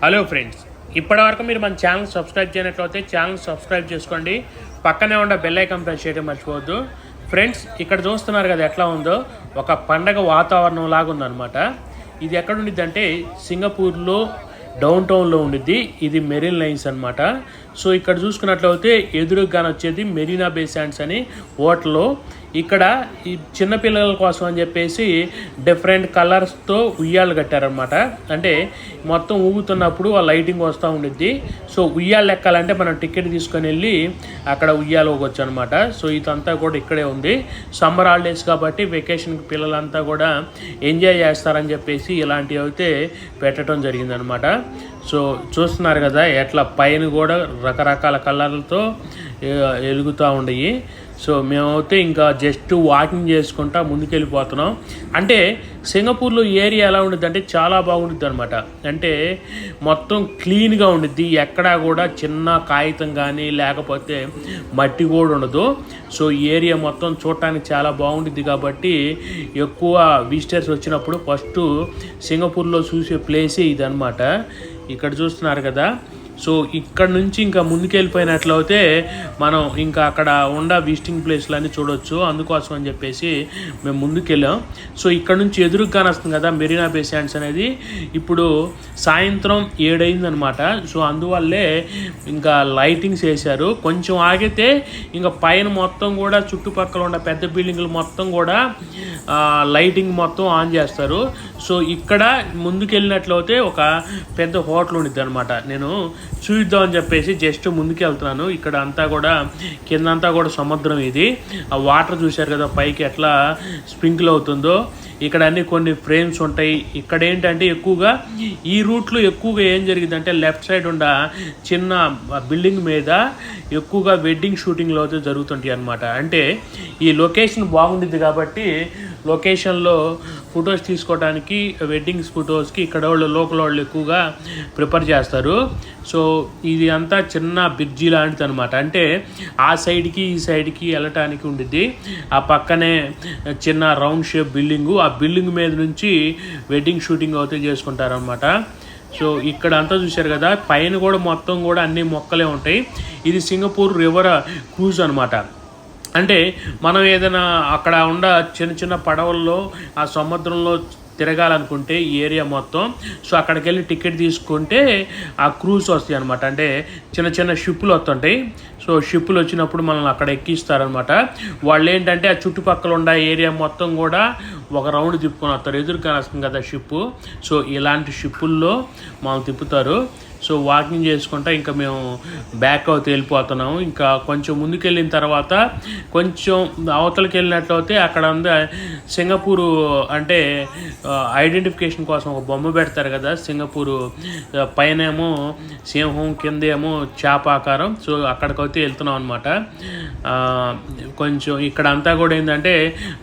Hello friends ఇప్పటివరకు మీరు మన ఛానల్ సబ్స్క్రైబ్ చేయనట్లయితే ఛానల్ సబ్స్క్రైబ్ చేసుకోండి. పక్కనే ఉన్న బెల్ ఐకాన్ ప్రెస్ చేయడం మర్చిపోవద్దు. ఫ్రెండ్స్ ఇక్కడ చూస్తున్నారు కదా ఎట్లా ఉందో? ఒక పండగ వాతావరణం లాగా ఉందన్నమాట ఇది ఎక్కడ సింగపూర్లో డౌన్ టౌన్లో ఉండిద్ది. ఇది మెరీన్ లైన్స్ అనమాట సో ఇక్కడ చూసుకున్నట్లయితే ఎదురుగా వచ్చేది మెరీనా బే శాండ్స్ అని హోటల్ ఇక్కడ ఈ చిన్నపిల్లల కోసం అని చెప్పేసి డిఫరెంట్ కలర్స్తో ఉయ్యాలు కట్టారనమాట అంటే మొత్తం ఊగుతున్నప్పుడు ఆ లైటింగ్ వస్తూ ఉండిద్ది. సో ఉయ్యాలు ఎక్కాలంటే మనం టికెట్ తీసుకొని వెళ్ళి అక్కడ ఉయ్యాలు ఊగొచ్చు అనమాట సో ఇదంతా కూడా ఇక్కడే ఉంది. సమ్మర్ హాలిడేస్ కాబట్టి వెకేషన్కి పిల్లలంతా కూడా ఎంజాయ్ చేస్తారని చెప్పేసి ఇలాంటివి అయితే పెట్టడం జరిగిందనమాట సో చూస్తున్నారు కదా ఎట్లా పైన కూడా రకరకాల కలర్లతో వెలుగుతూ ఉండయి. సో మేమైతే ఇంకా జస్ట్ వాకింగ్ చేసుకుంటా ముందుకెళ్ళిపోతున్నాం. అంటే సింగపూర్లో ఏరియా ఎలా ఉండిద్ది అంటే చాలా బాగుండిద్ది అనమాట అంటే మొత్తం క్లీన్గా ఉండిద్ది. ఎక్కడా కూడా చిన్న కాగితం కానీ లేకపోతే మట్టి కూడా ఉండదు. సో ఏరియా మొత్తం చూడటానికి చాలా బాగుండిద్ది కాబట్టి ఎక్కువ విజిటర్స్ వచ్చినప్పుడు ఫస్ట్ సింగపూర్లో చూసే ప్లేసే ఇదనమాట ఇక్కడ చూస్తున్నారు కదా. సో ఇక్కడ నుంచి ఇంకా ముందుకెళ్ళిపోయినట్లయితే మనం ఇంకా అక్కడ ఉండ విజిటింగ్ ప్లేస్లన్నీ చూడొచ్చు. అందుకోసం అని చెప్పేసి మేము ముందుకెళ్ళాం. సో ఇక్కడ నుంచి ఎదురుగా కానొస్తుంది కదా మెరీనా బే శాండ్స్ అనేది. ఇప్పుడు సాయంత్రం ఏడైందనమాట సో అందువల్లే ఇంకా లైటింగ్స్ వేశారు. కొంచెం ఆగితే ఇంకా పైన మొత్తం కూడా చుట్టుపక్కల ఉన్న పెద్ద బిల్డింగ్లు మొత్తం కూడా లైటింగ్ మొత్తం ఆన్ చేస్తారు. సో ఇక్కడ ముందుకెళ్ళినట్లయితే ఒక పెద్ద హోటల్ ఉండిద్ది అనమాట నేను చూద్దాం అని చెప్పేసి జస్ట్ ముందుకు వెళ్తున్నాను ఇక్కడ అంతా కూడా కిందంతా కూడా సముద్రం ఇది. ఆ వాటర్ చూశారు కదా పైకి ఎట్లా స్ప్రింకిల్ అవుతుందో. ఇక్కడ అన్ని కొన్ని ఫ్రేమ్స్ ఉంటాయి. ఇక్కడ ఏంటంటే ఎక్కువగా ఈ రూట్లో ఎక్కువగా ఏం జరిగిందంటే లెఫ్ట్ సైడ్ ఉన్న చిన్న బిల్డింగ్ మీద ఎక్కువగా వెడ్డింగ్ షూటింగ్లు అయితే జరుగుతుంటాయి అన్నమాట. అంటే ఈ లొకేషన్ బాగుండిద్ది కాబట్టి లొకేషన్లో ఫొటోస్ తీసుకోవడానికి వెడ్డింగ్స్ ఫొటోస్కి ఇక్కడ వాళ్ళు లోకల్ వాళ్ళు ఎక్కువగా ప్రిపేర్ చేస్తారు. సో ఇది అంతా చిన్న బ్రిడ్జి లాంటిది అనమాట అంటే ఆ సైడ్కి ఈ సైడ్కి వెళ్ళటానికి ఉండిద్ది. ఆ పక్కనే చిన్న రౌండ్ షేప్ బిల్డింగు ఆ బిల్డింగ్ మీద నుంచి వెడ్డింగ్ షూటింగ్ అయితే చేసుకుంటారనమాట సో ఇక్కడ అంతా చూశారు కదా పైన కూడా మొత్తం కూడా అన్ని మొక్కలే ఉంటాయి. ఇది సింగపూర్ రివర్ క్రూజ్ అనమాట అంటే మనం ఏదైనా అక్కడ ఉండ చిన్న చిన్న పడవల్లో ఆ సముద్రంలో తిరగాలనుకుంటే ఈ ఏరియా మొత్తం. సో అక్కడికి వెళ్ళి టికెట్ తీసుకుంటే ఆ క్రూజ్ వస్తాయి అనమాట అంటే చిన్న చిన్న షిప్పులు వస్తుంటాయి. సో షిప్పులు వచ్చినప్పుడు మనల్ని అక్కడ ఎక్కిస్తారనమాట వాళ్ళు ఏంటంటే ఆ చుట్టుపక్కల ఉన్న ఏరియా మొత్తం కూడా ఒక రౌండ్ తిప్పుకొని వస్తారు. ఎదురు వస్తుంది కదా షిప్పు. సో ఇలాంటి షిప్పుల్లో మనం తిప్పుతారు. సో వాకింగ్ చేసుకుంటా ఇంకా మేము బ్యాక్ అవుతూ వెళ్ళిపోతున్నాము. ఇంకా కొంచెం ముందుకెళ్ళిన తర్వాత కొంచెం అవతలకి వెళ్ళినట్లయితే అక్కడ ఉంది సింగపూరు అంటే ఐడెంటిఫికేషన్ కోసం ఒక బొమ్మ పెడతారు కదా సింగపూరు పైన ఏమో సింహం కిందేమో చేప ఆకారం. సో అక్కడికైతే వెళ్తున్నాం అనమాట కొంచెం ఇక్కడ అంతా కూడా ఏంటంటే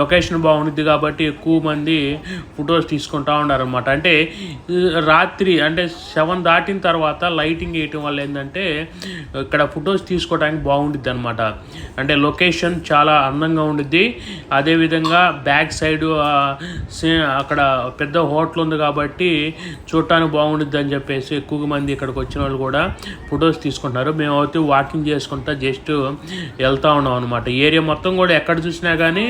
లొకేషన్ బాగుంటుంది కాబట్టి ఎక్కువ మంది ఫొటోస్ తీసుకుంటా ఉన్నారు అనమాట అంటే రాత్రి అంటే సెవెన్ దాటిన తర్వాత లైటింగ్ వేయటం వల్ల ఏంటంటే ఇక్కడ ఫొటోస్ తీసుకోవడానికి బాగుంటుంది అనమాట అంటే లొకేషన్ చాలా అందంగా ఉండిద్ది. అదేవిధంగా బ్యాక్ సైడ్ అక్కడ పెద్ద హోటల్ ఉంది కాబట్టి చూడటానికి బాగుంటుంది అని చెప్పేసి ఎక్కువ మంది ఇక్కడికి వచ్చిన వాళ్ళు కూడా ఫొటోస్ తీసుకుంటున్నారు మేము అయితే వాకింగ్ చేసుకుంటా జస్ట్ వెళ్తూ ఉన్నాం అనమాట ఏరియా మొత్తం కూడా ఎక్కడ చూసినా కానీ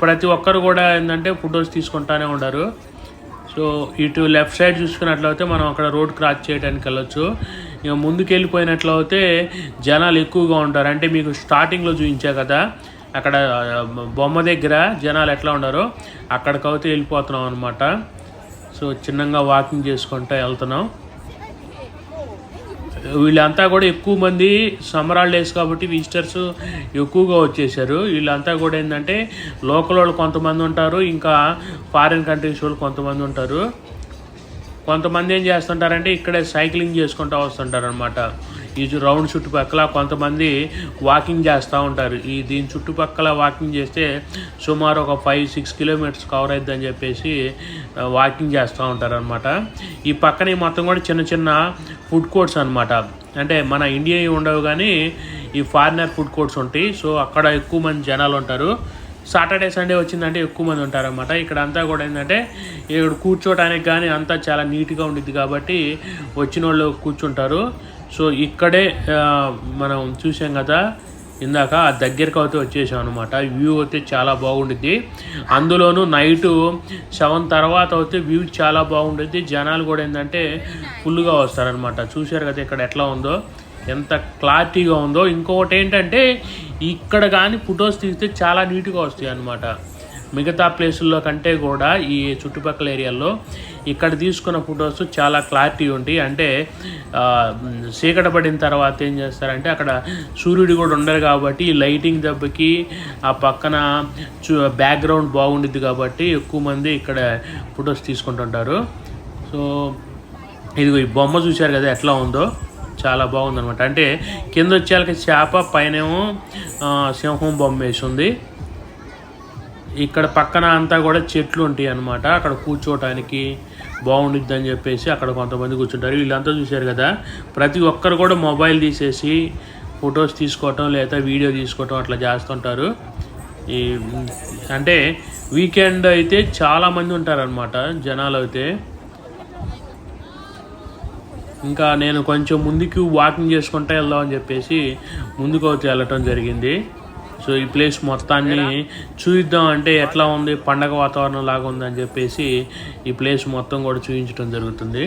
ప్రతి ఒక్కరు కూడా ఏంటంటే ఫొటోస్ తీసుకుంటానే ఉన్నారు సో ఇటు లెఫ్ట్ సైడ్ చూసుకున్నట్లయితే మనం అక్కడ రోడ్ క్రాస్ చేయడానికి వెళ్ళొచ్చు. ఇక ముందుకు వెళ్ళిపోయినట్లయితే జనాలు ఎక్కువగా ఉంటారు. అంటే మీకు స్టార్టింగ్లో చూపించా కదా అక్కడ బొమ్మ దగ్గర జనాలు ఎట్లా ఉన్నారో అక్కడికైతే వెళ్ళిపోతున్నాం అనమాట సో చిన్నగా వాకింగ్ చేసుకుంటూ వెళ్తున్నాం. వీళ్ళంతా కూడా ఎక్కువ మంది సమ్మర్ హాలిడేస్ కాబట్టి విజిటర్స్ ఎక్కువగా వచ్చేసారు వీళ్ళంతా కూడా ఏంటంటే లోకల్ వాళ్ళు కొంతమంది ఉంటారు ఇంకా ఫారిన్ కంట్రీస్ వాళ్ళు కొంతమంది ఉంటారు. కొంతమంది ఏం చేస్తుంటారంటే ఇక్కడే సైక్లింగ్ చేసుకుంటూ వస్తుంటారు అనమాట ఈ రౌండ్ చుట్టుపక్కల కొంతమంది వాకింగ్ చేస్తూ ఉంటారు. ఈ దీని చుట్టుపక్కల వాకింగ్ చేస్తే సుమారు ఒక ఫైవ్ సిక్స్ కిలోమీటర్స్ కవర్ అవుతుందని చెప్పేసి వాకింగ్ చేస్తూ ఉంటారు అనమాట ఈ పక్కన మొత్తం కూడా చిన్న చిన్న ఫుడ్ కోర్ట్స్ అనమాట అంటే మన ఇండియా ఉండవు కానీ ఈ ఫారినర్ ఫుడ్ కోర్ట్స్ ఉంటాయి. సో అక్కడ ఎక్కువ మంది జనాలు ఉంటారు. సాటర్డే సండే వచ్చిందంటే ఎక్కువ మంది ఉంటారనమాట ఇక్కడ అంతా కూడా ఏంటంటే ఇక్కడ కూర్చోవడానికి కానీ అంతా చాలా నీట్గా ఉండిద్ది కాబట్టి వచ్చిన వాళ్ళు కూర్చుంటారు. సో ఇక్కడే మనం చూసాం కదా ఇందాక ఆ దగ్గరికి అయితే వచ్చేసాం అనమాట వ్యూ అయితే చాలా బాగుండిద్ది. అందులోనూ నైటు సెవెన్ తర్వాత అయితే వ్యూ చాలా బాగుండిద్ది. జనాలు కూడా ఏంటంటే ఫుల్గా వస్తారనమాట చూశారు కదా ఇక్కడ ఎట్లా ఉందో ఎంత క్లారిటీగా ఉందో. ఇంకొకటి ఏంటంటే ఇక్కడ కానీ ఫొటోస్ తీస్తే చాలా నీట్గా వస్తాయి అన్నమాట మిగతా ప్లేసుల్లో కంటే కూడా ఈ చుట్టుపక్కల ఏరియాల్లో ఇక్కడ తీసుకున్న ఫొటోస్ చాలా క్లారిటీ ఉంటాయి అంటే చీకట పడిన తర్వాత ఏం చేస్తారంటే అక్కడ సూర్యుడు కూడా ఉండరు కాబట్టి ఈ లైటింగ్ దెబ్బకి ఆ పక్కన చూ బ్యాక్గ్రౌండ్ బాగుండిద్ది కాబట్టి ఎక్కువ మంది ఇక్కడ ఫొటోస్ తీసుకుంటుంటారు. సో ఇదిగో ఈ బొమ్మ చూశారు కదా ఎట్లా ఉందో? చాలా బాగుందనమాట అంటే కింద వచ్చేళ్ళకి చేప పైనేమో సింహం బొమ్మ వేసి ఉంది. ఇక్కడ పక్కన అంతా కూడా చెట్లు ఉంటాయి అనమాట అక్కడ కూర్చోవటానికి బాగుండిద్ది అని చెప్పేసి అక్కడ కొంతమంది కూర్చుంటారు. వీళ్ళంతా చూశారు కదా ప్రతి ఒక్కరు కూడా మొబైల్ తీసేసి ఫొటోస్ తీసుకోవటం లేదా వీడియో తీసుకోవటం అట్లా చేస్తుంటారు. ఈ అంటే వీకెండ్ అయితే చాలామంది ఉంటారనమాట జనాలు అయితే. ఇంకా నేను కొంచెం ముందుకు వాకింగ్ చేసుకుంటా వెళ్దాం అని చెప్పేసి ముందుకు వచ్చి వెళ్ళటం జరిగింది. సో ఈ ప్లేస్ మొత్తాన్ని చూద్దాం అంటే ఎట్లా ఉంది? పండగ వాతావరణం లాగా ఉందని చెప్పేసి ఈ ప్లేస్ మొత్తం కూడా చూపించడం జరుగుతుంది.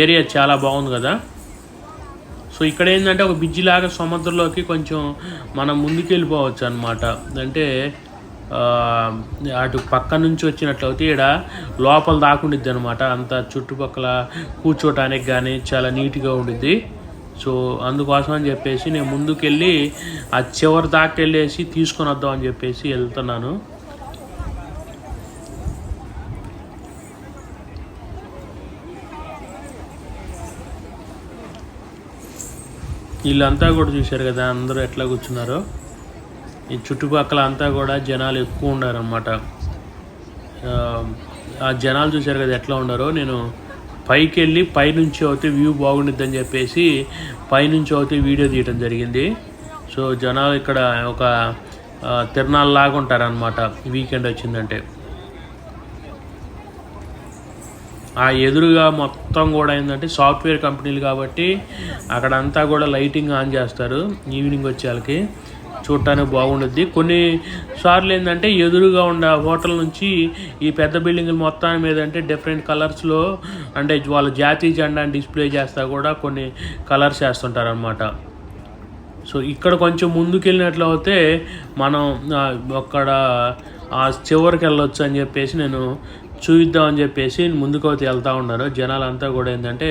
ఏరియా చాలా బాగుంది కదా? సో ఇక్కడ ఏంటంటే ఒక బ్రిడ్జి లాగా సముద్రంలోకి కొంచెం మనం ముందుకు వెళ్ళిపోవచ్చు అనమాట అంటే అటు పక్క నుంచి వచ్చినట్లయితే ఇక్కడ లోపల దాకుండిద్ది అనమాట అంత చుట్టుపక్కల కూర్చోటానికి కానీ చాలా నీట్గా ఉండిద్ది. సో అందుకోసం అని చెప్పేసి నేను ముందుకెళ్ళి ఆ చివరి దాకా వెళ్ళేసి తీసుకొని వద్దాం అని చెప్పేసి వెళ్తున్నాను. వీళ్ళంతా కూడా చూశారు కదా అందరూ ఎట్లా కూర్చున్నారో. ఈ చుట్టుపక్కల అంతా కూడా జనాలు ఎక్కువ ఉన్నారనమాట ఆ జనాలు చూశారు కదా ఎట్లా ఉన్నారో నేను పైకి వెళ్ళి పైనుంచి అయితే వ్యూ బాగుండిద్దని చెప్పేసి పైనుంచి అయితే వీడియో తీయటం జరిగింది. సో జనాలు ఇక్కడ ఒక ఆ, తిరణాలలాగా ఉంటారనమాట వీకెండ్ వచ్చిందంటే. ఆ ఎదురుగా మొత్తం కూడా ఏంటంటే సాఫ్ట్వేర్ కంపెనీలు కాబట్టి అక్కడంతా కూడా లైటింగ్ ఆన్ చేస్తారు ఈవినింగ్ వచ్చేళ్ళకి చూడటానికి బాగుండుద్ది. కొన్ని సార్లు ఏంటంటే ఎదురుగా ఉన్న హోటల్ నుంచి ఈ పెద్ద బిల్డింగ్ మొత్తం మీద అంటే డిఫరెంట్ కలర్స్లో అంటే వాళ్ళ జాతీయ జెండాని డిస్ప్లే చేస్తా కూడా కొన్ని కలర్స్ వేస్తుంటారు అనమాట సో ఇక్కడ కొంచెం ముందుకెళ్ళినట్లు అయితే మనం అక్కడ ఆ చివరికి వెళ్ళొచ్చు అని చెప్పేసి నేను చూపిద్దామని చెప్పేసి ముందుకు అయితే వెళ్తూ ఉన్నారు. జనాలంతా కూడా ఏంటంటే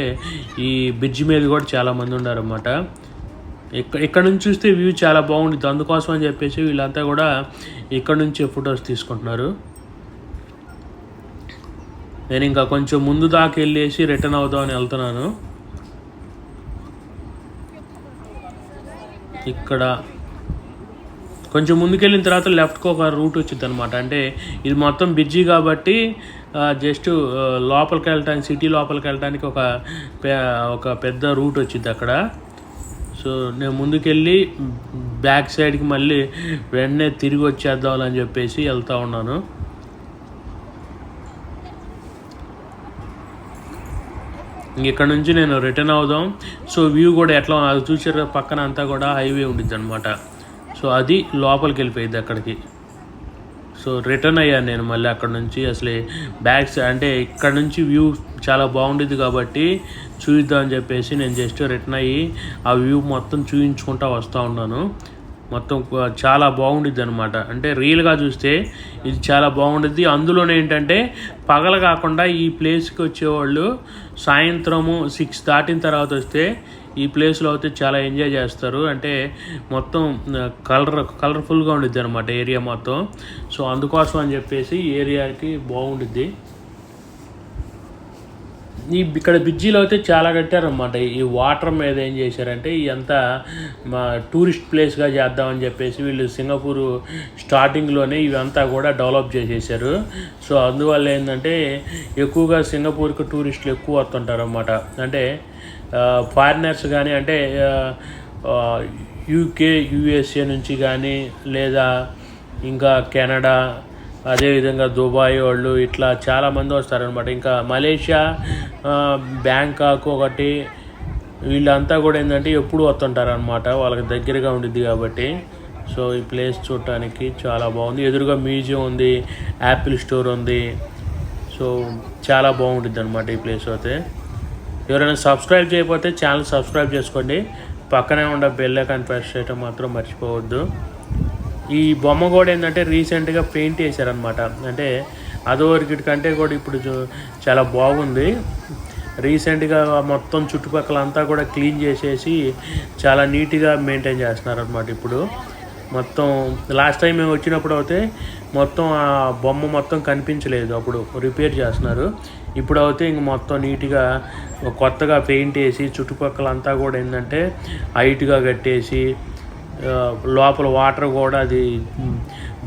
ఈ బ్రిడ్జ్ మీద కూడా చాలా మంది ఉన్నారన్నమాట. ఇక్కడ ఇక్కడ నుంచి చూస్తే వ్యూ చాలా బాగుంటుంది అందుకోసం అని చెప్పేసి వీళ్ళంతా కూడా ఇక్కడ నుంచి ఫొటోస్ తీసుకుంటున్నారు. నేను ఇంకా కొంచెం ముందు దాకా వెళ్ళేసి రిటర్న్ అవుదామని వెళ్తున్నాను. ఇక్కడ కొంచెం ముందుకెళ్ళిన తర్వాత లెఫ్ట్కి ఒక రూట్ వచ్చింది అనమాట అంటే ఇది మొత్తం బిజీ కాబట్టి జస్ట్ లోపలికి వెళ్ళటానికి సిటీ లోపలికి వెళ్ళటానికి ఒక ఒక పెద్ద రూట్ వచ్చింది అక్కడ. సో నేను ముందుకెళ్ళి బ్యాక్ సైడ్కి మళ్ళీ వెంటనే తిరిగి వచ్చేద్దాం అని చెప్పేసి వెళ్తా ఉన్నాను. ఇక్కడ నుంచి నేను రిటర్న్ అవుదాం. సో వ్యూ కూడా ఎట్లా అది చూసారు పక్కన అంతా కూడా హైవే ఉండిద్ది అనమాట సో అది లోపలికి వెళ్ళిపోయింది అక్కడికి. సో రిటర్న్ అయ్యాను నేను మళ్ళీ అక్కడ నుంచి. అసలు బ్యాగ్స్ అంటే ఇక్కడ నుంచి వ్యూ చాలా బాగుండేది కాబట్టి చూద్దాం అని చెప్పేసి నేను జస్ట్ రిటర్న్ అయ్యి ఆ వ్యూ మొత్తం చూయించుకుంటా వస్తూ ఉన్నాను. మొత్తం చాలా బాగుండిద్ది అనమాట అంటే రియల్గా చూస్తే ఇది చాలా బాగుండిద్ది. అందులోనే ఏంటంటే పగల కాకుండా ఈ ప్లేస్కి వచ్చేవాళ్ళు సాయంత్రము సిక్స్ దాటిన తర్వాత వస్తే ఈ ప్లేస్లో అయితే చాలా ఎంజాయ్ చేస్తారు. అంటే మొత్తం కలర్ కలర్ఫుల్గా ఉండిద్ది అనమాట ఏరియా మొత్తం. సో అందుకోసం అని చెప్పేసి ఏరియాకి బాగుండిద్ది. ఈ ఇక్కడ బ్రిడ్జిలో అయితే చాలా కట్టారన్నమాట. ఈ వాటర్ మీద ఏం చేశారంటే ఇదంతా మా టూరిస్ట్ ప్లేస్గా చేద్దామని చెప్పేసి వీళ్ళు సింగపూర్ స్టార్టింగ్లోనే ఇవంతా కూడా డెవలప్ చేసేసారు. సో అందువల్ల ఏంటంటే ఎక్కువగా సింగపూర్కి టూరిస్టులు ఎక్కువ వస్తుంటారు అన్నమాట అంటే ఫారినర్స్ కానీ అంటే యూకే యూఎస్ఏ నుంచి కానీ లేదా ఇంకా కెనడా అదేవిధంగా దుబాయ్ వాళ్ళు ఇట్లా చాలామంది వస్తారనమాట ఇంకా మలేషియా బ్యాంకాక్ ఒకటి వీళ్ళంతా కూడా ఏంటంటే ఎప్పుడు వస్తుంటారు అనమాట వాళ్ళకి దగ్గరగా ఉండిద్ది కాబట్టి. సో ఈ ప్లేస్ చూడటానికి చాలా బాగుంది. ఎదురుగా మ్యూజియం ఉంది యాపిల్ స్టోర్ ఉంది. సో చాలా బాగుంటుంది అనమాట ఈ ప్లేస్ అయితే. ఎవరైనా సబ్స్క్రైబ్ చేయకపోతే ఛానల్ సబ్స్క్రైబ్ చేసుకోండి. పక్కనే ఉన్న బెల్ ఐకాన్ ప్రెస్ చేయడం మాత్రం మర్చిపోవద్దు. ఈ బొమ్మ కూడా ఏంటంటే రీసెంట్గా పెయింట్ వేశారనమాట అంటే అదోరికిటి కంటే కూడా ఇప్పుడు చూ- చాలా బాగుంది. రీసెంట్గా మొత్తం చుట్టుపక్కల అంతా కూడా క్లీన్ చేసేసి చాలా నీట్గా మెయింటైన్ చేస్తున్నారు అనమాట ఇప్పుడు. మొత్తం లాస్ట్ టైం మేము వచ్చినప్పుడు అయితే మొత్తం ఆ బొమ్మ మొత్తం కనిపించలేదు అప్పుడు రిపేర్ చేస్తున్నారు. ఇప్పుడు అయితే ఇంక మొత్తం నీట్గా కొత్తగా పెయింట్ వేసి చుట్టుపక్కల అంతా కూడా ఏంటంటే హైట్గా కట్టేసి లోపల వాటర్ కూడా అది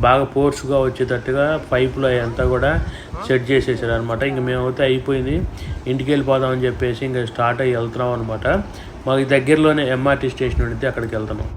బాగా ఫోర్స్గా వచ్చేటట్టుగా పైపులు అంతా కూడా సెట్ చేసేసారు అనమాట ఇంక మేమైతే అయిపోయింది. ఇంటికి వెళ్ళిపోదామని చెప్పేసి ఇంకా స్టార్ట్ అయ్యి వెళ్తున్నాం అనమాట మాకు దగ్గరలోనే ఎంఆర్టీ స్టేషన్ ఉండితే అక్కడికి వెళ్తున్నాం.